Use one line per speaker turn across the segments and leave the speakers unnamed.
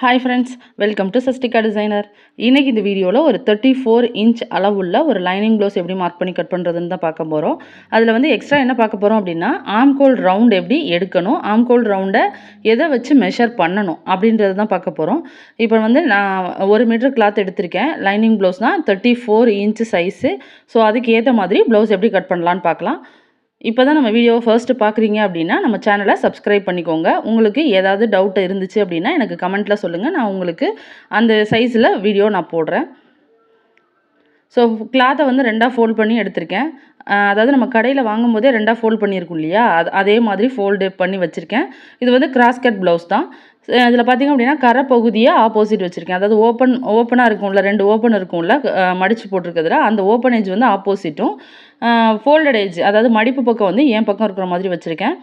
Hi friends welcome to Sastika designer இன்றைக்கி இந்த வீடியோவில் ஒரு தேர்ட்டி ஃபோர் இன்ச் அளவுள்ள ஒரு லைனிங் ப்ளவுஸ் எப்படி மார்க் பண்ணி கட் பண்ணுறதுன்னு தான் பார்க்க போகிறோம் அதில் வந்து எக்ஸ்ட்ரா என்ன பார்க்க போகிறோம் அப்படின்னா ஆம்கோல் ரவுண்ட் எப்படி எடுக்கணும் ஆம்கோல் ரவுண்டை எதை வச்சு மெஷர் பண்ணணும் அப்படின்றது தான் பார்க்க போகிறோம் இப்போ வந்து நான் ஒரு மீட்டர் கிளாத் எடுத்திருக்கேன். லைனிங் ப்ளவுஸ் தான் thirty four inch size so அதுக்கு ஏற்ற மாதிரி ப்ளவுஸ் எப்படி கட் பண்ணலான்னு பார்க்கலாம். இப்போ தான் நம்ம வீடியோவை ஃபர்ஸ்ட்டு பார்க்குறீங்க அப்படின்னா நம்ம சேனலை சப்ஸ்கிரைப் பண்ணிக்கோங்க. உங்களுக்கு ஏதாவது டவுட் இருந்துச்சு அப்படின்னா எனக்கு கமெண்ட்டில் சொல்லுங்கள் நான் உங்களுக்கு அந்த சைஸில் வீடியோ நான் போடுறேன். ஸோ கிளாத்தை வந்து ரெண்டாக ஃபோல்ட் பண்ணி எடுத்திருக்கேன். அதாவது நம்ம கடையில் வாங்கும் போதே ரெண்டாக ஃபோல்ட் பண்ணியிருக்கோம் இல்லையா? அது அதே மாதிரி ஃபோல்டு பண்ணி வச்சுருக்கேன். இது வந்து கிராஸ் கட் ப்ளவுஸ் தான். இதில் பார்த்தீங்க அப்படின்னா கரை பகுதியை ஆப்போசிட் வச்சுருக்கேன். அதாவது ஓப்பன் ஓப்பனாக இருக்கும்ல ரெண்டு ஓப்பன் இருக்கும்ல மடித்து போட்டிருக்கிறதுல அந்த ஓப்பன் ஏஜ் வந்து ஆப்போசிட்டும் ஃபோல்டட் எஜ் அதாவது மடிப்பு பக்கம் வந்து என் பக்கம் இருக்கிற மாதிரி வச்சுருக்கேன்.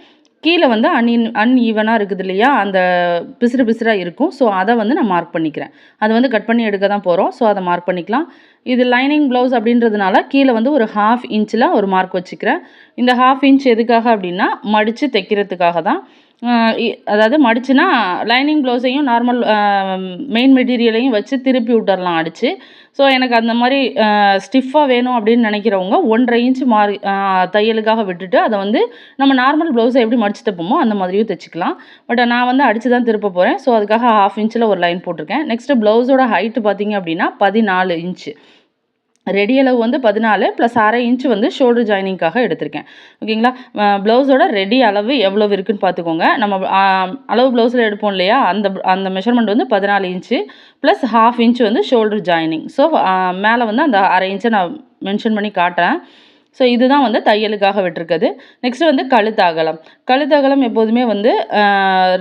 கீழே வந்து அன்இன் அன்ஈவனாக இருக்குது இல்லையா? அந்த பிசுறு பிசுறாக இருக்கும். ஸோ அதை வந்து நான் மார்க் பண்ணிக்கிறேன். அதை வந்து கட் பண்ணி எடுக்க தான் போகிறோம் ஸோ அதை மார்க் பண்ணிக்கலாம். இது லைனிங் ப்ளவுஸ் அப்படின்றதுனால கீழே வந்து ஒரு ஹாஃப் இன்ச்சில் ஒரு மார்க் வச்சுக்கிறேன். இந்த ஹாஃப் இன்ச் எதுக்காக அப்படின்னா மடித்து தைக்கிறதுக்காக தான். அதாவது மடிச்சுன்னா லைனிங் ப்ளவுஸையும் நார்மல் மெயின் மெட்டீரியலையும் வச்சு திருப்பி விட்டுறலாம் அடித்து ஸோ எனக்கு அந்த மாதிரி ஸ்டிஃபாக வேணும் அப்படின்னு நினைக்கிறவங்க ஒன்றரை இன்ச் மாறி தையலுக்காக விட்டுட்டு அதை வந்து நம்ம நார்மல் ப்ளவுஸை எப்படி மடிச்சு தைப்போமோ அந்த மாதிரியும் தைச்சிக்கலாம். பட் நான் வந்து அடித்து தான் திருப்ப போகிறேன் ஸோ அதுக்காக ஹாஃப் இன்ச்சில் ஒரு லைன் போட்டிருக்கேன். நெக்ஸ்ட்டு ப்ளவுஸோட ஹைட்டு பார்த்தீங்க அப்படின்னா பதினாலு இன்ச்சு. ரெடி அளவு வந்து பதினாலு ப்ளஸ் அரை இன்ச் வந்து ஷோல்டர் ஜாயினிங்காக எடுத்திருக்கேன். ஓகேங்களா? ப்ளவுஸோட ரெடி அளவு எவ்வளோ இருக்குன்னு பார்த்துக்கோங்க. நம்ம அளவு ப்ளவுஸில் எடுப்போம் இல்லையா? அந்த அந்த மெஷர்மெண்ட் வந்து பதினாலு இன்ச்சு ப்ளஸ் ஹாஃப் இன்ச் வந்து ஷோல்டர் ஜாயினிங் ஸோ மேலே வந்து அந்த அரை இன்ச்சை நான் மென்ஷன் பண்ணி காட்டுறேன். ஸோ இதுதான் வந்து தையலுக்காக விட்டுருக்குது நெக்ஸ்ட்டு வந்து கழுத்து அகலம் கழுத்து அகலம் எப்போதுமே வந்து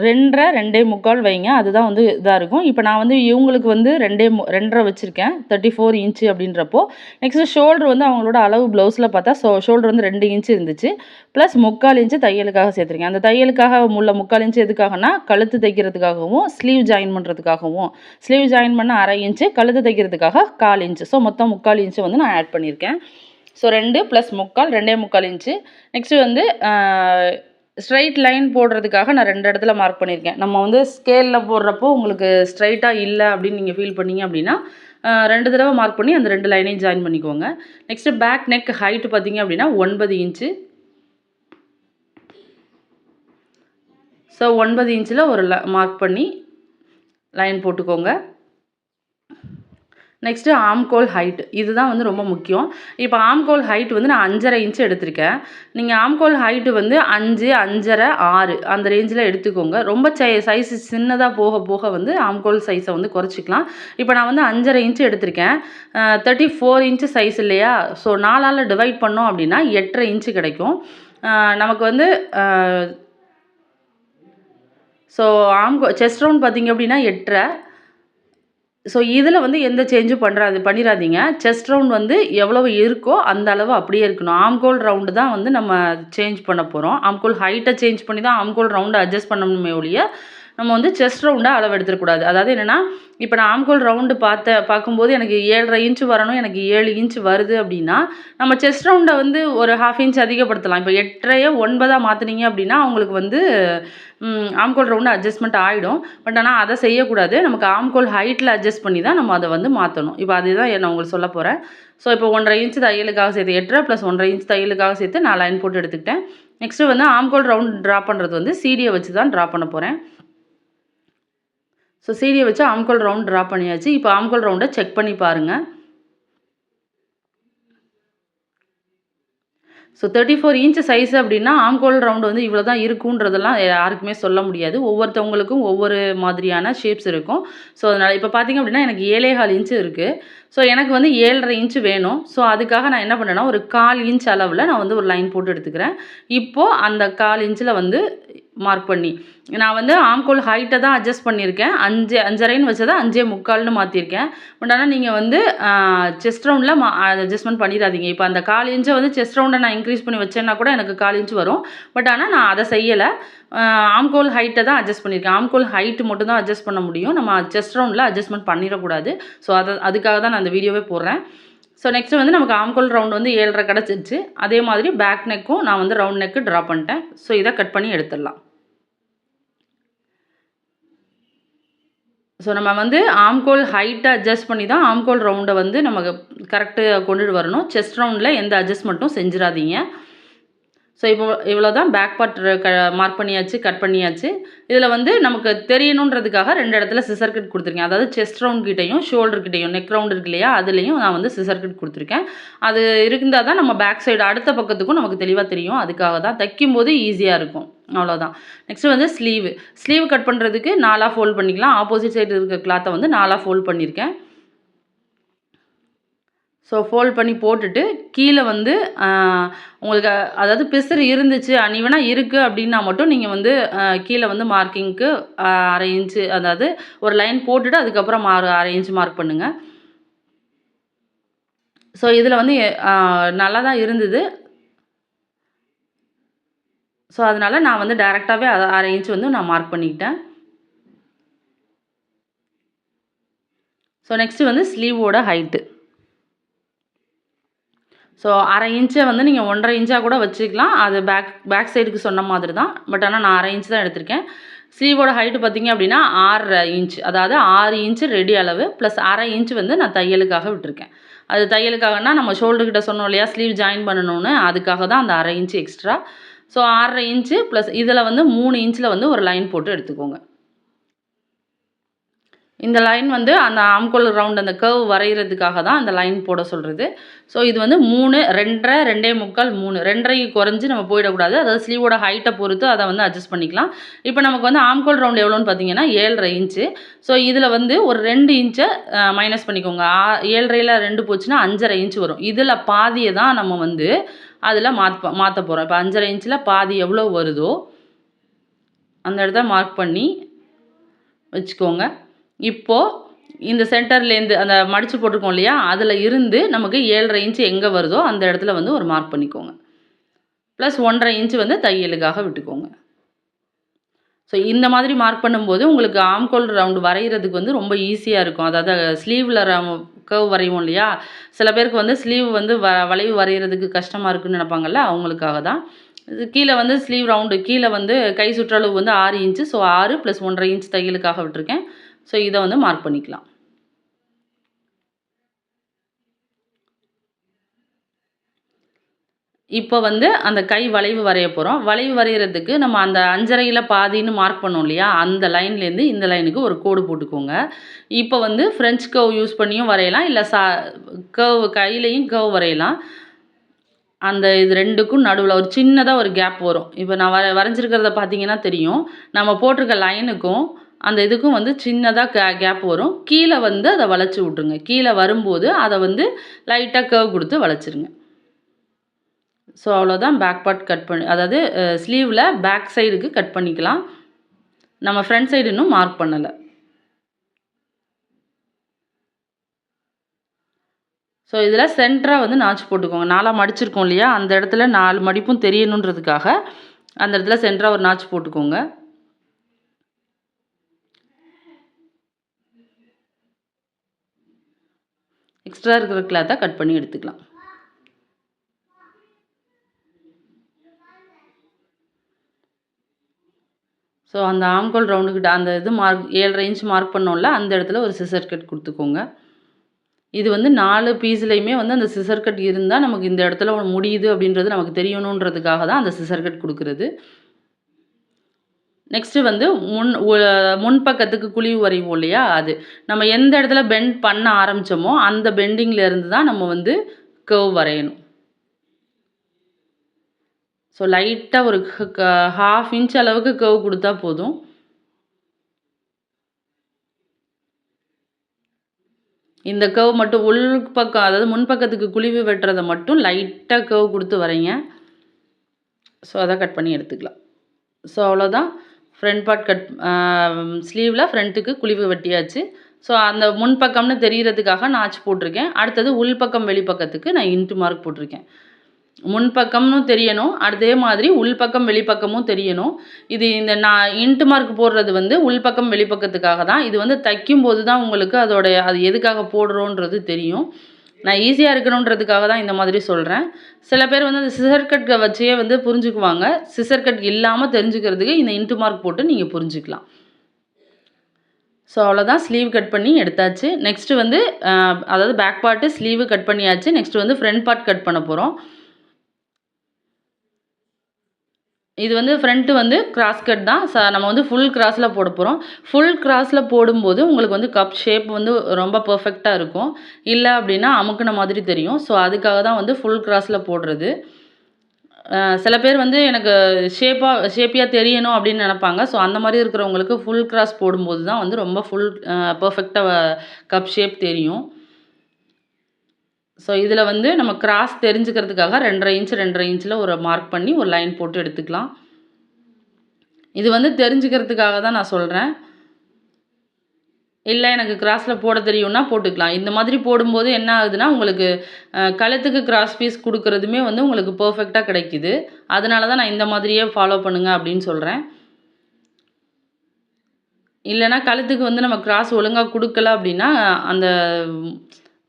ரெண்டரை ரெண்டே முக்கால் வைங்க. அதுதான் வந்து இதாக இருக்கும். இப்போ நான் வந்து இவங்களுக்கு வந்து ரெண்டே மு ரெண்டரை வச்சுருக்கேன். தேர்ட்டி ஃபோர் இன்ச்சு அப்படின்றப்போ நெக்ஸ்ட்டு ஷோல்டர் வந்து அவங்களோட அளவு ப்ளவுஸில் பார்த்தா ஸோ ஷோல்டர் வந்து ரெண்டு இன்ச்சு இருந்துச்சு. ப்ளஸ் முக்கால் இன்ச்சு தையலுக்காக சேர்த்துருக்கேன். அந்த தையலுக்காக உள்ள முக்கால் இன்ச்சு எதுக்காகனா கழுத்து தைக்கிறதுக்காகவும் ஸ்லீவ் ஜாயின் பண்ணுறதுக்காகவும் ஸ்லீவ் ஜாயின் பண்ண அரை இன்ச்சு கழுத்து தைக்கிறதுக்காக கால் இன்ச்சு ஸோ மொத்தம் முக்கால் இன்ச்சு வந்து நான் ஆட் பண்ணியிருக்கேன். ஸோ ரெண்டு ப்ளஸ் முக்கால் ரெண்டே முக்கால் இன்ச்சு. நெக்ஸ்ட்டு வந்து ஸ்ட்ரைட் லைன் போடுறதுக்காக நான் ரெண்டு இடத்துல மார்க் பண்ணியிருக்கேன் நம்ம வந்து ஸ்கேலில் போடுறப்போ உங்களுக்கு ஸ்ட்ரைட்டாக இல்லை அப்படின்னு நீங்கள் ஃபீல் பண்ணீங்க அப்படின்னா ரெண்டு தடவை மார்க் பண்ணி அந்த ரெண்டு லைனையும் ஜாயின் பண்ணிக்கோங்க. நெக்ஸ்ட்டு பேக் நெக் ஹைட்டு பார்த்தீங்க அப்படின்னா ஒன்பது இன்ச்சு. ஸோ ஒன்பது இன்ச்சில் ஒரு மார்க் பண்ணி லைன் போட்டுக்கோங்க. நெக்ஸ்ட்டு ஆம்கோல் ஹைட் இதுதான் வந்து ரொம்ப முக்கியம். இப்போ ஆம்கோல் ஹைட் வந்து நான் அஞ்சரை இன்ச்சு எடுத்திருக்கேன். நீங்கள் ஆம்கோல் ஹைட்டு வந்து அஞ்சு அஞ்சரை ஆறு அந்த ரேஞ்சில் எடுத்துக்கோங்க. ரொம்ப சை சைஸ் சின்னதாக போக போக வந்து ஆம்கோல் சைஸை வந்து குறைச்சிக்கலாம். இப்போ நான் வந்து அஞ்சரை இன்ச்சு எடுத்திருக்கேன். தேர்ட்டி ஃபோர் இன்ச்சு சைஸ் இல்லையா? ஸோ நாலால் டிவைட் பண்ணோம் அப்படின்னா எட்டரை இன்ச்சு கிடைக்கும். நமக்கு வந்து ஸோ ஆம்கோ செஸ்ட் ரவுண்ட் பார்த்தீங்க அப்படின்னா எட்டரை ஸோ இதில் வந்து எந்த சேஞ்சும் பண்ணுறாது பண்ணிடாதீங்க செஸ்ட் ரவுண்ட் வந்து எவ்வளவு இருக்கோ அந்த அளவு அப்படியே இருக்கணும். ஆம்கோல் ரவுண்டு தான் வந்து நம்ம சேஞ்ச் பண்ண போகிறோம் ஆம்கோல் ஹைட்டை சேஞ்ச் பண்ணி தான் ஆம்கோல் ரவுண்டை அட்ஜஸ்ட் பண்ணணுமே ஒழிய நம்ம வந்து செஸ்ட் ரவுண்டாக அளவு எடுத்துடக்கூடாது அதாவது என்னென்னா இப்போ நான் ஆம்கோல் ரவுண்டு பார்த்த பார்க்கும்போது எனக்கு ஏழரை இன்ச்சு வரணும் எனக்கு ஏழு இன்ச் வருது அப்படின்னா நம்ம செஸ்ட் ரவுண்டை வந்து ஒரு ஹாஃப் இன்ச் அதிகப்படுத்தலாம். இப்போ எட்டரையை ஒன்பதாக மாற்றுனீங்க அப்படின்னா அவங்களுக்கு வந்து ஆம்கோல் ரவுண்டு அட்ஜஸ்ட்மெண்ட் ஆகிடும் பட் ஆனால் அதை செய்யக்கூடாது. நமக்கு ஆம்கோல் ஹைட்டில் அட்ஜஸ்ட் பண்ணி தான் நம்ம அதை வந்து மாற்றணும் இப்போ அதுதான் நான் உங்களுக்கு சொல்ல போகிறேன் ஸோ இப்போ ஒன்றரை இன்ச் தையலுக்காக சேர்த்து எட்டரை ப்ளஸ் ஒன்றரை இன்ச் தையலுக்காக சேர்த்து நான் லைன் போட்டு எடுத்துக்கிட்டேன். நெக்ஸ்ட்டு வந்து ஆம்கோல் ரவுண்ட் ட்ரா பண்ணுறது வந்து சீடியை வச்சு தான் ட்ரா பண்ண போகிறேன் ஸோ சீடியை வச்சு ஆம்கோல் ரவுண்ட் ட்ரா பண்ணியாச்சு. இப்போ ஆம்கோல் ரவுண்டை செக் பண்ணி பாருங்கள் so thirty four inch size அப்படின்னா ஆம்கோல் ரவுண்டு வந்து இவ்வளோ தான் இருக்குன்றதெல்லாம் யாருக்குமே சொல்ல முடியாது. ஒவ்வொருத்தவங்களுக்கும் ஒவ்வொரு மாதிரியான ஷேப்ஸ் இருக்கும். ஸோ அதனால் இப்போ பார்த்தீங்க அப்படின்னா எனக்கு ஏழே கால் இன்ச்சு இருக்குது ஸோ எனக்கு வந்து ஏழரை இன்ச்சு வேணும். ஸோ அதுக்காக நான் என்ன பண்ணேன்னா ஒரு கால் இன்ச் அளவில் நான் வந்து ஒரு லைன் போட்டு எடுத்துக்கிறேன். இப்போது அந்த கால் இன்ச்சில் வந்து மார்க் பண்ணி. நான் வந்து ஆம்கோல் ஹைட்டை தான் அட்ஜஸ்ட் பண்ணியிருக்கேன். அஞ்சு அஞ்சரைன்னு வச்சதை அஞ்சே முக்கால்னு மாற்றிருக்கேன் பட் ஆனால் நீங்கள் வந்து செஸ்ட் ரவுண்டில் மா அட்ஜஸ்ட்மெண்ட் பண்ணிடாதீங்க. இப்போ அந்த கால் இன்ச்சை வந்து செஸ்ட் ரவுண்டை நான் இன்க்ரீஸ் பண்ணி வச்சேன்னா கூட எனக்கு கால் இன்ச்சு வரும். பட் ஆனால் நான் அதை செய்யலை. ஆம்கோல் ஹைட்டை தான் அட்ஜஸ்ட் பண்ணியிருக்கேன். ஆம்கோல் ஹைட்டு மட்டும் தான் அட்ஜஸ்ட் பண்ண முடியும். நம்ம செஸ்ட் ரவுண்டில் அட்ஜஸ்ட்மெண்ட் பண்ணிடக்கூடாது. ஸோ அதை அதுக்காக தான் நான் அந்த வீடியோவே போடுறேன். ஸோ நெக்ஸ்ட் வந்து நமக்கு ஆம்கோல் ரவுண்ட் வந்து ஏழரை கிடச்சிருச்சு அதே மாதிரி பேக் நெக்கும் நான் வந்து ரவுண்ட் நெக்கு ட்ரா பண்ணிட்டேன். ஸோ இதை கட் பண்ணி எடுத்துடலாம். ஸோ நம்ம வந்து ஆம்கோல் ஹைட்டை அட்ஜஸ்ட் பண்ணி தான் ஆம்கோல் ரவுண்டை வந்து நமக்கு கரெக்டு கொண்டுட்டு வரணும். செஸ்ட் ரவுண்டில் எந்த அட்ஜஸ்ட்மெண்ட்டும் செஞ்சிடாதீங்க. ஸோ இப்போ இவ்வளோ தான் பேக் பார்ட் க மார்க் பண்ணியாச்சு கட் பண்ணியாச்சு. இதில் வந்து நமக்கு தெரியணுன்றதுக்காக ரெண்டு இடத்துல சிசர் கட் கொடுத்துருக்கேன். அதாவது செஸ்ட் ரவுண்ட் கிட்டேயும் ஷோல்டர் கிட்டேயும் நெக் ரவுண்ட் இருக்கு இல்லையா அதுலேயும் நான் வந்து சிசர் கட் கொடுத்துருக்கேன். அது இருந்தால் தான் நம்ம பேக் சைடு அடுத்த பக்கத்துக்கும் நமக்கு தெளிவாக தெரியும். அதுக்காக தான் தைக்கும் போது ஈஸியாக இருக்கும். அவ்வளோதான் நெக்ஸ்ட்டு வந்து ஸ்லீவ் ஸ்லீவ் கட் பண்ணுறதுக்கு நாலாக ஃபோல்ட் பண்ணிக்கலாம். ஆப்போசிட் சைடு இருக்க கிளாத்தை வந்து நாலாக ஃபோல்ட் பண்ணியிருக்கேன் ஸோ ஃபோல்ட் பண்ணி போட்டுட்டு கீழே வந்து உங்களுக்கு அதாவது பிசுறு இருந்துச்சு அன்இவனாக இருக்குது அப்படின்னா மட்டும் நீங்கள் வந்து கீழே வந்து மார்க்கிங்க்கு அரை இன்ச்சு அதாவது ஒரு லைன் போட்டுட்டு அதுக்கப்புறம் மார் அரை இன்ச்சு மார்க் பண்ணுங்கள் ஸோ இதில் வந்து நல்லா தான் இருந்தது. ஸோ அதனால் நான் வந்து டேரெக்டாகவே அரை இன்ச் வந்து நான் மார்க் பண்ணிக்கிட்டேன். ஸோ நெக்ஸ்ட்டு வந்து ஸ்லீவோட ஹைட்டு. ஸோ அரை இன்ச்சை வந்து நீங்கள் ஒன்றரை இன்ச்சாக கூட வச்சுக்கலாம். அது பேக் பேக் சைடுக்கு சொன்ன மாதிரி தான் பட் ஆனால் நான் அரை இன்ச் தான் எடுத்திருக்கேன். ஸ்லீவோட ஹைட்டு பார்த்தீங்க அப்படின்னா ஆறரை இன்ச் அதாவது ஆறு இன்ச்சு ரெடி அளவு ப்ளஸ் அரை இன்ச் வந்து நான் தையலுக்காக விட்டுருக்கேன். அது தையலுக்காகனா நம்ம ஷோல்டர்கிட்ட சொன்னோம் இல்லையா ஸ்லீவ் ஜாயின் பண்ணணும்னு. அதுக்காக தான் அந்த அரை இன்ச்சு எக்ஸ்ட்ரா ஸோ ஆறரை இன்ச்சு ப்ளஸ் இதில் வந்து மூணு இன்ச்சில் வந்து ஒரு லைன் போட்டு எடுத்துக்கோங்க. இந்த லைன் வந்து அந்த ஆம்கோல் ரவுண்ட் அந்த கர்வ் வரைகிறதுக்காக தான் அந்த லைன் போட சொல்கிறது ஸோ இது வந்து மூணு ரெண்டரை ரெண்டே முக்கால் மூணு. ரெண்டரை குறைஞ்சி நம்ம போயிடக்கூடாது. அதாவது ஸ்லீவோட ஹைட்டை பொறுத்து அதை வந்து அட்ஜஸ்ட் பண்ணிக்கலாம். இப்போ நமக்கு வந்து ஆம்கோல் ரவுண்ட் எவ்வளோன்னு பார்த்தீங்கன்னா ஏழரை இன்ச்சு ஸோ இதில் வந்து ஒரு ரெண்டு இன்ச்சை மைனஸ் பண்ணிக்கோங்க. ஏழரையில் ரெண்டு போச்சுன்னா அஞ்சரை இன்ச்சு வரும். இதில் பாதியை தான் நம்ம வந்து அதில் மாற்ற மாற்ற போகிறோம் இப்போ அஞ்சரை இன்ச்சில் பாதி எவ்வளோ வருதோ அந்த இடத்த மார்க் பண்ணி வச்சுக்கோங்க. இப்போது இந்த சென்டர்லேருந்து அந்த மடித்து போட்டிருக்கோம் இல்லையா அதில் இருந்து நமக்கு ஏழரை இன்ச்சு எங்கே வருதோ அந்த இடத்துல வந்து ஒரு மார்க் பண்ணிக்கோங்க. ப்ளஸ் ஒன்றரை இன்ச்சு வந்து தையலுக்காக விட்டுக்கோங்க. ஸோ இந்த மாதிரி மார்க் பண்ணும்போது உங்களுக்கு ஆம்கோல் ரவுண்டு வரைகிறதுக்கு வந்து ரொம்ப ஈஸியாக இருக்கும். அதாவது ஸ்லீவில் கர்வ் வரைவோம் இல்லையா சில பேருக்கு வந்து ஸ்லீவ் வந்து வ வளைவு வரைகிறதுக்கு கஷ்டமாக இருக்குன்னு நினப்பாங்கல்ல அவங்களுக்காக தான். இது கீழே வந்து ஸ்லீவ் ரவுண்டு கீழே வந்து கை சுற்றளவு வந்து ஆறு இன்ச்சு ஸோ ஆறு ப்ளஸ் ஒன்றரை இன்ச் தையலுக்காக விட்டுருக்கேன். ஸோ இதை வந்து மார்க் பண்ணிக்கலாம். இப்போ வந்து அந்த கை வளைவு வரைய போகிறோம் வளைவு வரைகிறதுக்கு நம்ம அந்த அஞ்சரையில் பாதின்னு மார்க் பண்ணோம் இல்லையா? அந்த லைன்லேருந்து இந்த லைனுக்கு ஒரு கோடு போட்டுக்கோங்க. இப்போ வந்து ஃப்ரெஞ்ச் கர்வ் யூஸ் பண்ணியும் வரையலாம். இல்லை சா கர்வ் கையிலையும் கர்வ் வரையலாம். அந்த இது ரெண்டுக்கும் நடுவில் ஒரு சின்னதாக ஒரு கேப் வரும். இப்போ நான் வர வரைஞ்சிருக்கிறத பார்த்தீங்கன்னா தெரியும். நம்ம போட்டிருக்க லைனுக்கும் அந்த இதுக்கும் வந்து சின்னதாக கே கேப் வரும். கீழே வந்து அதை வளைச்சி விட்ருங்க கீழே வரும்போது அதை வந்து லைட்டாக கர்வ் கொடுத்து வளைச்சிருங்க. ஸோ அவ்வளோதான் பேக் பார்ட் கட் பண்ணி அதாவது ஸ்லீவில் பேக் சைடுக்கு கட் பண்ணிக்கலாம். நம்ம ஃப்ரண்ட் சைடு இன்னும் மார்க் பண்ணலை. ஸோ இதில் சென்டராக வந்து நாச்சு போட்டுக்கோங்க. நாலாக மடிச்சிருக்கோம் இல்லையா? அந்த இடத்துல நாலு மடிப்பும் தெரியணுன்றதுக்காக அந்த இடத்துல சென்டராக ஒரு நாச்சு போட்டுக்கோங்க. எக்ஸ்ட்ரா இருக்கிற கிளாத்தாக கட் பண்ணி எடுத்துக்கலாம். ஸோ அந்த ஆம்கோல் ரவுண்டுக்கிட்ட அந்த இது மார்க் ஏழரை இன்ச் மார்க் பண்ணோம்ல அந்த இடத்துல ஒரு சிசர் கட் கொடுத்துக்கோங்க. இது வந்து நாலு பீஸ்லேயுமே வந்து அந்த சிசர் கட் இருந்தால் நமக்கு இந்த இடத்துல முடியுது அப்படின்றது நமக்கு தெரியணுன்றதுக்காக தான் அந்த சிசர் கட் கொடுக்குறது. நெக்ஸ்ட்டு வந்து முன் முன்பக்கத்துக்கு குழிவு வரைவோம் இல்லையா? அது. நம்ம எந்த இடத்துல பெண்ட் பண்ண ஆரம்பித்தோமோ அந்த பெண்டிங்கில் இருந்து தான் நம்ம வந்து கர்வ் வரையணும். ஸோ லைட்டாக ஒரு ஹாஃப் இன்ச் அளவுக்கு கர்வ் கொடுத்தா போதும். இந்த கேவ் மட்டும் உள் பக்கம் அதாவது முன்பக்கத்துக்கு குழிவு வெட்டுறதை மட்டும் லைட்டாக கர்வ் கொடுத்து வரைங்க. ஸோ அதை கட் பண்ணி எடுத்துக்கலாம். ஸோ அவ்வளோதான் ஃப்ரண்ட் பார்ட் கட் ஸ்லீவில் ஃப்ரண்ட்டுக்கு குழிவு வெட்டியாச்சு. ஸோ அந்த முன்பக்கம்னு தெரிகிறதுக்காக நாச்சு போட்டிருக்கேன். அடுத்தது உள்பக்கம் வெளிப்பக்கத்துக்கு நான் இன்ட்டு மார்க் போட்டிருக்கேன். முன்பக்கம்னு தெரியணும். அதே மாதிரி உள்பக்கம் வெளிப்பக்கமும் தெரியணும். இது இந்த நான் இன்ட்டு மார்க் போடுறது வந்து உள்பக்கம் வெளிப்பக்கத்துக்காக தான். இது வந்து தைக்கும்போது தான் உங்களுக்கு அதோடைய அது எதுக்காக போடுறோன்றது தெரியும். நான் ஈஸியாக இருக்கணுன்றதுக்காக தான் இந்த மாதிரி சொல்கிறேன் சில பேர் வந்து அந்த சிசர் கட்டை வச்சே வந்து புரிஞ்சுக்குவாங்க. சிசர் கட் இல்லாமல் தெரிஞ்சுக்கிறதுக்கு இந்த இன்ட்டு மார்க் போட்டு நீங்கள் புரிஞ்சுக்கலாம். ஸோ அவ்வளோதான் ஸ்லீவ் கட் பண்ணி எடுத்தாச்சு. நெக்ஸ்ட்டு வந்து அதாவது பேக் பார்ட்டு ஸ்லீவு கட் பண்ணியாச்சு. நெக்ஸ்ட் வந்து ஃப்ரண்ட் பார்ட் கட் பண்ண போகிறோம் இது வந்து ஃப்ரண்ட்டு வந்து கிராஸ் கட் தான். ச நம்ம வந்து ஃபுல் கிராஸில் போட போகிறோம் ஃபுல் கிராஸில் போடும்போது உங்களுக்கு வந்து கப் ஷேப் வந்து ரொம்ப பர்ஃபெக்டாக இருக்கும். இல்லை அப்படின்னா அமுக்குன மாதிரி தெரியும். ஸோ அதுக்காக தான் வந்து ஃபுல் கிராஸில் போடுறது. சில பேர் வந்து எனக்கு ஷேப்பாக ஷேப்பியாக தெரியணும் அப்படின்னு நினப்பாங்க. ஸோ அந்த மாதிரி இருக்கிறவங்களுக்கு ஃபுல் கிராஸ் போடும்போது தான் வந்து ரொம்ப ஃபுல் பர்ஃபெக்டாக கப் ஷேப் தெரியும். ஸோ இதில் வந்து நம்ம கிராஸ் தெரிஞ்சுக்கிறதுக்காக ரெண்டரை இன்ச் ரெண்டரை இன்ச்சில் ஒரு மார்க் பண்ணி ஒரு லைன் போட்டு எடுத்துக்கலாம். இது வந்து தெரிஞ்சுக்கிறதுக்காக தான் நான் சொல்கிறேன் இல்லை எனக்கு கிராஸில் போட தெரியும்னா போட்டுக்கலாம். இந்த மாதிரி போடும்போது என்ன ஆகுதுன்னா உங்களுக்கு கழுத்துக்கு கிராஸ் பீஸ் கொடுக்குறதுமே வந்து உங்களுக்கு பர்ஃபெக்டாக கிடைக்குது. அதனால தான் நான் இந்த மாதிரியே ஃபாலோ பண்ணுங்கள் அப்படின்னு சொல்கிறேன் இல்லைன்னா கழுத்துக்கு வந்து நம்ம கிராஸ் ஒழுங்காக கொடுக்கல அப்படின்னா அந்த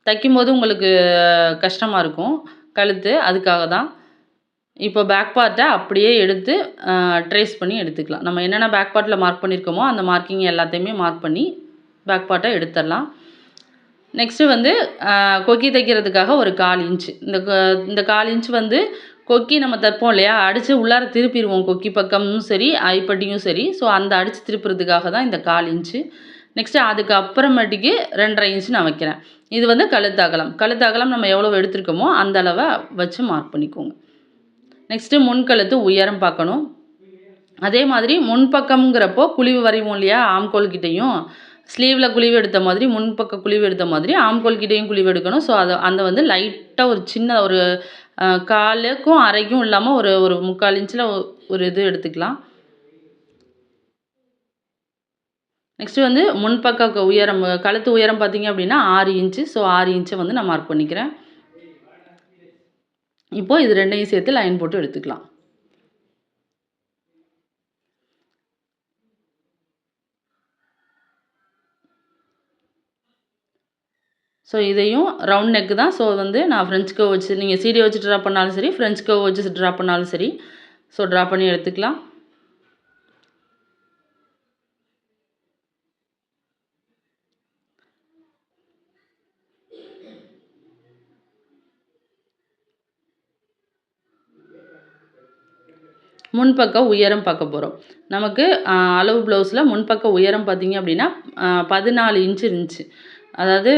தைக்கும்போது உங்களுக்கு கஷ்டமாக இருக்கும். கழுத்து அதுக்காக தான் இப்போ பேக் பார்ட்டை அப்படியே எடுத்து ட்ரேஸ் பண்ணி எடுத்துக்கலாம். நம்ம என்னென்ன பேக் பார்ட்டில் மார்க் பண்ணியிருக்கோமோ அந்த மார்க்கிங் எல்லாத்தையுமே மார்க் பண்ணி பேக் பார்ட்டை எடுத்துடலாம். நெக்ஸ்ட்டு வந்து கொக்கி தைக்கிறதுக்காக ஒரு கால் இன்ச்சு இந்த க- இந்த கால் இன்ச் வந்து கொக்கி நம்ம தைப்போம் இல்லையா? அடித்து உள்ளார திருப்பிடுவோம் கொக்கி பக்கமும் சரி ஐப்பட்டியும் சரி. ஸோ அந்த அடித்து திருப்புறதுக்காக தான் இந்த கால் இன்ச்சு நெக்ஸ்ட்டு அதுக்கு அப்புறமேட்டுக்கு ரெண்டரை இன்ச் நான் வைக்கிறேன். இது வந்து கழுத்து அகலம் கழுத்து அகலம் நம்ம எவ்வளோ எடுத்துருக்கோமோ அந்த அளவை வச்சு மார்க் பண்ணிக்கோங்க. நெக்ஸ்ட்டு முன்கழுத்து உயரம் பார்க்கணும். அதே மாதிரி முன்பக்கம்ங்கிறப்போ குழிவு வரைவோம் இல்லையா? ஆம்கோல் கிட்டேயும். ஸ்லீவில் குழிவு எடுத்த மாதிரி முன்பக்க குழிவு எடுத்த மாதிரி ஆம்கோல் கிட்டேயும் குழிவு எடுக்கணும். ஸோ அதை அந்த வந்து லைட்டாக ஒரு சின்ன ஒரு காலுக்கும் அரைக்கும் இல்லாமல் ஒரு ஒரு முக்கால் இன்ச்சில் ஒரு இது எடுத்துக்கலாம். நெக்ஸ்ட்டு வந்து முன்பக்க உயரம் கழுத்து உயரம் பார்த்தீங்க அப்படின்னா ஆறு இன்ச்சு. ஸோ ஆறு இன்ச்சை வந்து நான் மார்க் பண்ணிக்கிறேன். இப்போது இது ரெண்டையும் சேர்த்து லைன் போட்டு எடுத்துக்கலாம். ஸோ இதையும் ரவுண்ட் நெக்கு தான். ஸோ வந்து நான் ஃப்ரெஞ்ச் கவ் வச்சு நீங்கள் சீடியை வச்சு ட்ரா பண்ணாலும் சரி ஃப்ரெஞ்ச் கவ் வச்சு ட்ரா பண்ணாலும் சரி. ஸோ ட்ரா பண்ணி எடுத்துக்கலாம். முன்பக்க உயரம் பார்க்க போகிறோம் நமக்கு அளவு ப்ளவுஸில் முன்பக்க உயரம் பார்த்திங்க அப்படின்னா பதினாலு இன்ச் இருந்துச்சு. அதாவது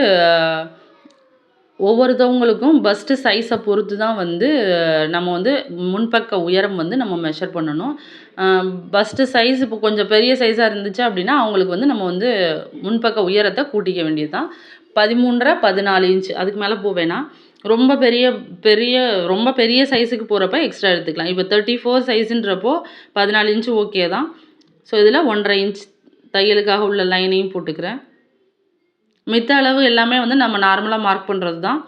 ஒவ்வொருத்தவங்களுக்கும் பஸ்ட்டு சைஸை பொறுத்து தான் வந்து நம்ம வந்து முன்பக்க உயரம் வந்து நம்ம மெஷர் பண்ணணும். பஸ்ட்டு சைஸ் இப்போ கொஞ்சம் பெரிய சைஸாக இருந்துச்சு அப்படின்னா அவங்களுக்கு வந்து நம்ம வந்து முன்பக்க உயரத்தை கூட்டிக்க வேண்டியது தான் பதிமூன்றரை பதினாலு இன்ச் அதுக்கு மேலே போவேனா ரொம்ப பெரிய பெரிய ரொம்ப பெரிய சைஸுக்கு போகிறப்ப எக்ஸ்ட்ரா எடுத்துக்கலாம். இப்போ தேர்ட்டி ஃபோர் சைஸுன்றப்போ பதினாலு இன்ச்சு ஓகே தான். ஸோ இதில் ஒன்றரை இன்ச் தையலுக்காக உள்ள லைனையும் போட்டுக்கிறேன். மித்த அளவு எல்லாமே வந்து நம்ம நார்மலாக மார்க் பண்ணுறது தான்.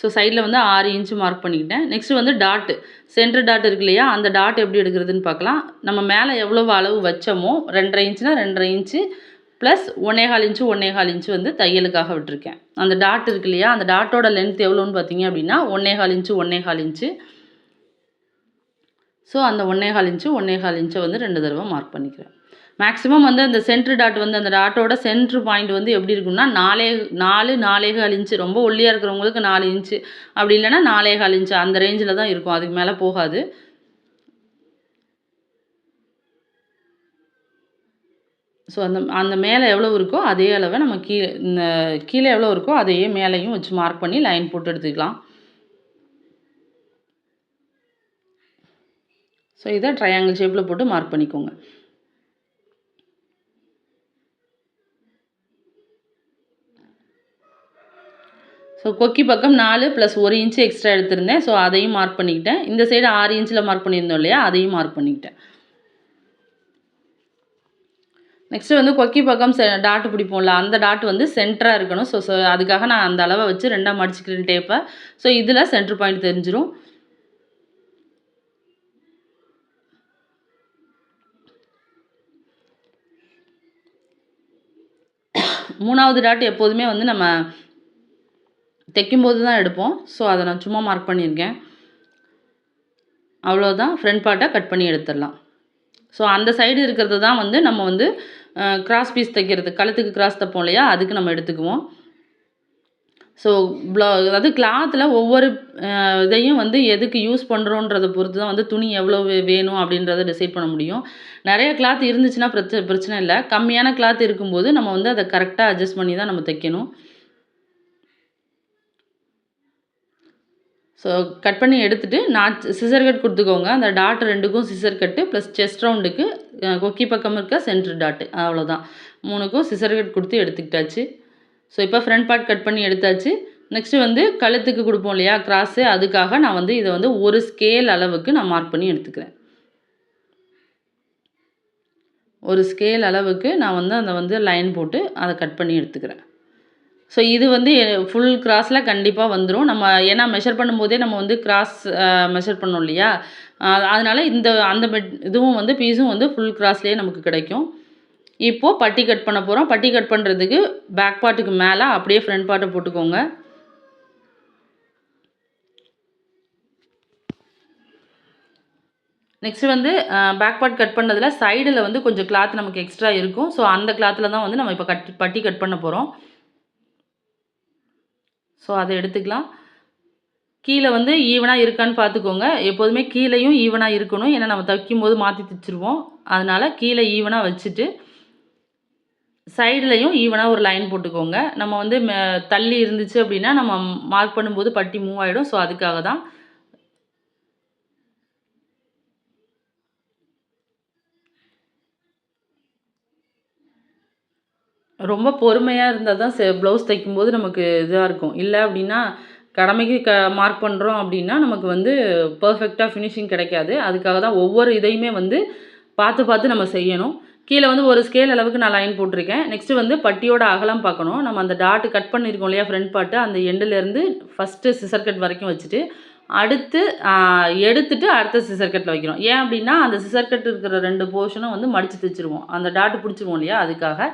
ஸோ சைடில் வந்து ஆறு இன்ச்சு மார்க் பண்ணிக்கிட்டேன். நெக்ஸ்ட்டு வந்து டாட்டு சென்டர் டாட் இருக்கு இல்லையா? அந்த டாட் எப்படி எடுக்கிறதுன்னு பார்க்கலாம். நம்ம மேலே எவ்வளோ அளவு வச்சோமோ ரெண்டரை இன்ச்சுனா ரெண்டரை இன்ச்சு ப்ளஸ் ஒன்னேகால் இன்ச்சு ஒன்னேகால் இன்ச்சு வந்து தையலுக்காக விட்டுருக்கேன். அந்த டாட் இருக்கு இல்லையா? அந்த டாட்டோட லென்த் எவ்வளோன்னு பார்த்தீங்க அப்படின்னா ஒன்னேகால் இன்ச்சு ஒன்னேகால் இன்ச்சு ஸோ அந்த ஒன்னேகால் இன்ச்சு ஒன்னேகால் இன்ச்சை வந்து ரெண்டு தடவை மார்க் பண்ணிக்கிறேன். மேக்ஸிமம் வந்து அந்த சென்ட்ரு டாட் வந்து அந்த டாட்டோட சென்ட்ரு பாயிண்ட் வந்து எப்படி இருக்கும்னா நாலே நாலு நாலேகால் இன்ச்சு ரொம்ப ஒல்லியாக இருக்கிறவங்களுக்கு நாலு இன்ச்சு அப்படி இல்லைன்னா நாலேகால் இன்ச்சு அந்த ரேஞ்சில் தான் இருக்கும். அதுக்கு மேலே போகாது. ஸோ அந்த அந்த மேலே எவ்வளோ இருக்கோ அதே அளவை நம்ம கீழே இந்த கீழே எவ்வளோ இருக்கோ அதையே மேலேயும் வச்சு மார்க் பண்ணி லைன் போட்டு எடுத்துக்கலாம். ஸோ இதை ட்ரையாங்கிள் ஷேப்பில் போட்டு மார்க் பண்ணிக்கோங்க. ஸோ கொக்கி பக்கம் நாலு ப்ளஸ் ஒரு இன்ச்சு எக்ஸ்ட்ரா எடுத்திருந்தேன். ஸோ அதையும் மார்க் பண்ணிக்கிட்டேன். இந்த சைடு ஆறு இன்ச்சில் மார்க் பண்ணியிருந்தோம் இல்லையா? அதையும் மார்க் பண்ணிக்கிட்டேன். நெக்ஸ்ட்டு வந்து கொக்கி பக்கம் செ டாட்டு பிடிப்போம்ல அந்த டாட் வந்து சென்டராக இருக்கணும். ஸோ ஸோ அதுக்காக நான் அந்த அளவை வச்சு ரெண்டாக மடிச்சுக்கிறேன் டேப்பை ஸோ இதில் சென்ட்ரு பாயிண்ட் தெரிஞ்சிடும் மூணாவது டாட் எப்போதுமே வந்து நம்ம தைக்கும்போது தான் எடுப்போம். ஸோ அதை நான் சும்மா மார்க் பண்ணியிருக்கேன். அவ்வளோதான் ஃப்ரண்ட் பார்ட்டை கட் பண்ணி எடுத்துடலாம். ஸோ அந்த சைடு இருக்கிறது தான் வந்து நம்ம வந்து கிராஸ் பீஸ் தைக்கிறது. கழுத்துக்கு கிராஸ் தைப்போம் இல்லையா? அதுக்கு நம்ம எடுத்துக்குவோம். ஸோ ப்ளா அதாவது கிளாத்தில் ஒவ்வொரு இதையும் வந்து எதுக்கு யூஸ் பண்ணுறோன்றதை பொறுத்து தான் வந்து துணி எவ்வளோ வேணும் அப்படின்றத டிசைட் பண்ண முடியும். நிறைய கிளாத் இருந்துச்சுன்னா பிரச்சனை பிரச்சனை இல்லை. கம்மியான கிளாத் இருக்கும்போது நம்ம வந்து அதை கரெக்டாக அட்ஜஸ்ட் பண்ணி தான் நம்ம தைக்கணும். ஸோ கட் பண்ணி எடுத்துட்டு நான் சிசர் கட் கொடுத்துக்கோங்க. அந்த டாட் ரெண்டுக்கும் சிசர் கட்டு ப்ளஸ் செஸ்ட் ரவுண்டுக்கு கொக்கி பக்கம் இருக்க சென்ட்ரு டாட்டு அவ்வளோதான் மூணுக்கும் சிசர் கட் கொடுத்து எடுத்துக்கிட்டாச்சு. ஸோ இப்போ ஃப்ரண்ட் பார்ட் கட் பண்ணி எடுத்தாச்சு. நெக்ஸ்ட்டு வந்து கழுத்துக்கு கொடுப்போம் இல்லையா? கிராஸு அதுக்காக நான் வந்து இதை வந்து ஒரு ஸ்கேல் அளவுக்கு நான் மார்க் பண்ணி எடுத்துக்கிறேன். ஒரு ஸ்கேல் அளவுக்கு நான் வந்து அதை வந்து லைன் போட்டு அதை கட் பண்ணி எடுத்துக்கிறேன். ஸோ இது வந்து ஃபுல் கிராஸில் கண்டிப்பாக வந்துடும் நம்ம ஏன்னா மெஷர் பண்ணும்போதே நம்ம வந்து கிராஸ் மெஷர் பண்ணோம் இல்லையா? அதனால் இந்த அந்த மெட் இதுவும் வந்து பீஸும் வந்து ஃபுல் கிராஸ்லேயே நமக்கு கிடைக்கும். இப்போது பட்டி கட் பண்ண போகிறோம் பட்டி கட் பண்ணுறதுக்கு பேக் பார்ட்டுக்கு மேலே அப்படியே ஃப்ரண்ட் பார்ட்டை போட்டுக்கோங்க. நெக்ஸ்ட் வந்து பேக் பார்ட் கட் பண்ணதில் சைடில் வந்து கொஞ்சம் கிளாத் நமக்கு எக்ஸ்ட்ரா இருக்கும். ஸோ அந்த கிளாத்தில் தான் வந்து நம்ம இப்போ கட் பட்டி கட் பண்ண போகிறோம் ஸோ அதை எடுத்துக்கலாம். கீழே வந்து ஈவனாக இருக்கான்னு பார்த்துக்கோங்க. எப்போதுமே கீழேயும் ஈவனாக இருக்கணும். ஏன்னா நம்ம தைக்கும் போது மாற்றி தைச்சிருவோம். அதனால் கீழே ஈவனாக வச்சுட்டு சைடுலையும் ஈவனாக ஒரு லைன் போட்டுக்கோங்க. நம்ம வந்து தள்ளி இருந்துச்சு அப்படின்னா நம்ம மார்க் பண்ணும்போது பட்டி மூவ் ஆகிடும் ஸோ அதுக்காக தான் ரொம்ப பொறுமையாக இருந்தால் தான் செ ப்ளவுஸ் தைக்கும்போது நமக்கு இதாக இருக்கும். இல்லை அப்படின்னா கடமைக்கு க மார்க் பண்ணுறோம் அப்படின்னா நமக்கு வந்து பர்ஃபெக்டாக ஃபினிஷிங் கிடைக்காது. அதுக்காக தான் ஒவ்வொரு இதையுமே வந்து பார்த்து பார்த்து நம்ம செய்யணும். கீழே வந்து ஒரு ஸ்கேல் அளவுக்கு நான் லைன் போட்டிருக்கேன். நெக்ஸ்ட்டு வந்து பட்டியோட அகலம் பார்க்கணும். நம்ம அந்த டாட்டு கட் பண்ணியிருக்கோம் இல்லையா ஃப்ரண்ட் பாட்டு அந்த எண்டுலேருந்து ஃபஸ்ட்டு சிசர் கட் வரைக்கும் வச்சுட்டு அடுத்து எடுத்துட்டு அடுத்த சிசர் கட்டில் வைக்கிறோம். ஏன் அப்படின்னா அந்த சிசர் கட் இருக்கிற ரெண்டு போர்ஷனும் வந்து மடித்து தைச்சிருவோம். அந்த டாட்டு பிடிச்சிருவோம் இல்லையா? அதுக்காக.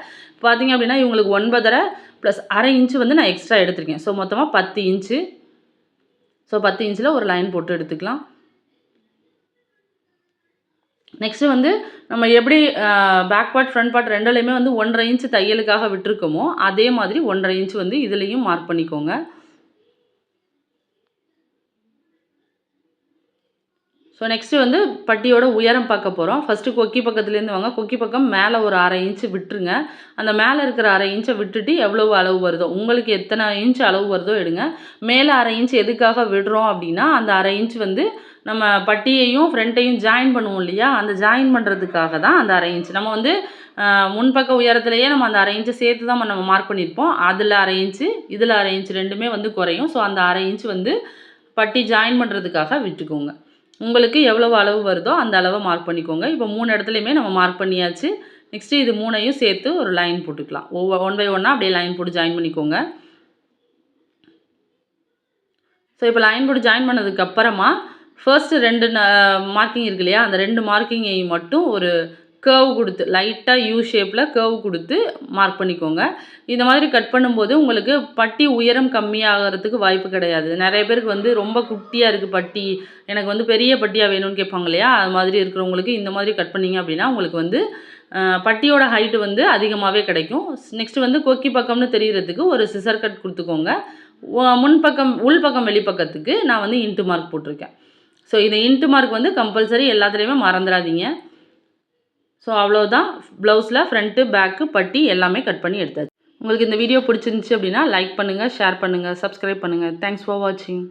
பார்த்தீங்க அப்படின்னா இவங்களுக்கு ஒன்பதரை ப்ளஸ் அரை இன்ச்சு வந்து நான் எக்ஸ்ட்ரா எடுத்திருக்கேன். ஸோ மொத்தமாக பத்து இன்ச்சு ஸோ பத்து இன்ச்சில் ஒரு லைன் போட்டு எடுத்துக்கலாம். நெக்ஸ்ட்டு வந்து நம்ம எப்படி பேக் பார்ட் ஃப்ரண்ட் பார்ட் ரெண்டுலையுமே வந்து ஒன்றரை இன்ச்சு தையலுக்காக விட்டுருக்கோமோ அதே மாதிரி ஒன்றரை இன்ச்சு வந்து இதுலேயும் மார்க் பண்ணிக்கோங்க. ஸோ நெக்ஸ்ட்டு வந்து பட்டியோட உயரம் பார்க்க போகிறோம் ஃபஸ்ட்டு கொக்கி பக்கத்துலேருந்து வாங்க. கொக்கி பக்கம் மேலே ஒரு அரை இன்ச்சு விட்டுருங்க. அந்த மேலே இருக்கிற அரை இன்ச்சை விட்டுட்டு எவ்வளவு அளவு வருதோ உங்களுக்கு எத்தனை இன்ச் அளவு வருதோ எடுங்க. மேலே அரை இன்ச் எதுக்காக விடுறோம் அப்படின்னா அந்த அரை இன்ச் வந்து நம்ம பட்டியையும் ஃப்ரண்ட்டையும் ஜாயின் பண்ணுவோம் இல்லையா? அந்த ஜாயின் பண்ணுறதுக்காக தான் அந்த அரை இன்ச் நம்ம வந்து முன்பக்க உயரத்துலேயே நம்ம அந்த அரை இன்ச்சை சேர்த்து தான் நம்ம மார்க் பண்ணியிருப்போம். அதில் அரை இன்ச்சு இதில் அரை இன்ச் ரெண்டுமே வந்து குறையும். ஸோ அந்த அரை இன்ச் வந்து பட்டி ஜாயின் பண்ணுறதுக்காக விட்டுக்கோங்க. உங்களுக்கு எவ்வளவு அளவு வருதோ அந்த அளவை மார்க் பண்ணிக்கோங்க. இப்போ மூணு இடத்துலையுமே நம்ம மார்க் பண்ணியாச்சு. நெக்ஸ்ட்டு இது மூணையும் சேர்த்து ஒரு லைன் போட்டுக்கலாம். ஒவ்வொரு ஒன் பை ஒன்னாக அப்படியே லைன் போட்டு ஜாயின் பண்ணிக்கோங்க. ஸோ இப்போ லைன் போட்டு ஜாயின் பண்ணதுக்கப்புறமா ஃபர்ஸ்ட்டு ஃபர்ஸ்ட் ரெண்டு மார்க்கிங் இருக்கு இல்லையா? அந்த ரெண்டு மார்க்கிங்கையும் மட்டும் ஒரு கேர்வ் கொடுத்து லைட்டாக யூ ஷேப்பில் கேர்வ் கொடுத்து மார்க் பண்ணிக்கோங்க. இந்த மாதிரி கட் பண்ணும்போது உங்களுக்கு பட்டி உயரம் கம்மியாகிறதுக்கு வாய்ப்பு கிடையாது. நிறைய பேருக்கு வந்து ரொம்ப குட்டியாக இருக்குது பட்டி. எனக்கு வந்து பெரிய பட்டியாக வேணும்னு கேட்பாங்க இல்லையா? அது மாதிரி இருக்கிறவங்களுக்கு இந்த மாதிரி கட் பண்ணீங்க அப்படின்னா உங்களுக்கு வந்து பட்டியோட ஹைட்டு வந்து அதிகமாகவே கிடைக்கும். நெக்ஸ்ட்டு வந்து கொக்கி பக்கம்னு தெரிகிறதுக்கு ஒரு சிசர் கட் கொடுத்துக்கோங்க. உ- முன்பக்கம் உள்பக்கம் வெளிப்பக்கத்துக்கு நான் வந்து இன்ட்டு மார்க் போட்டிருக்கேன். ஸோ இந்த இன்ட்டு மார்க் வந்து கம்பல்சரி எல்லாத்துலேயுமே மறந்துடாதீங்க. ஸோ அவ்வளோதான் ப்ளவுஸில் ஃப்ரண்ட்டு பேக்கு பட்டி எல்லாமே கட் பண்ணி எடுத்தாச்சு. உங்களுக்கு இந்த வீடியோ பிடிச்சிருந்துச்சி அப்படின்னா லைக் பண்ணுங்கள் ஷேர் பண்ணுங்கள் சப்ஸ்கிரைப் பண்ணுங்கள் தேங்க்ஸ் ஃபார் வாட்சிங்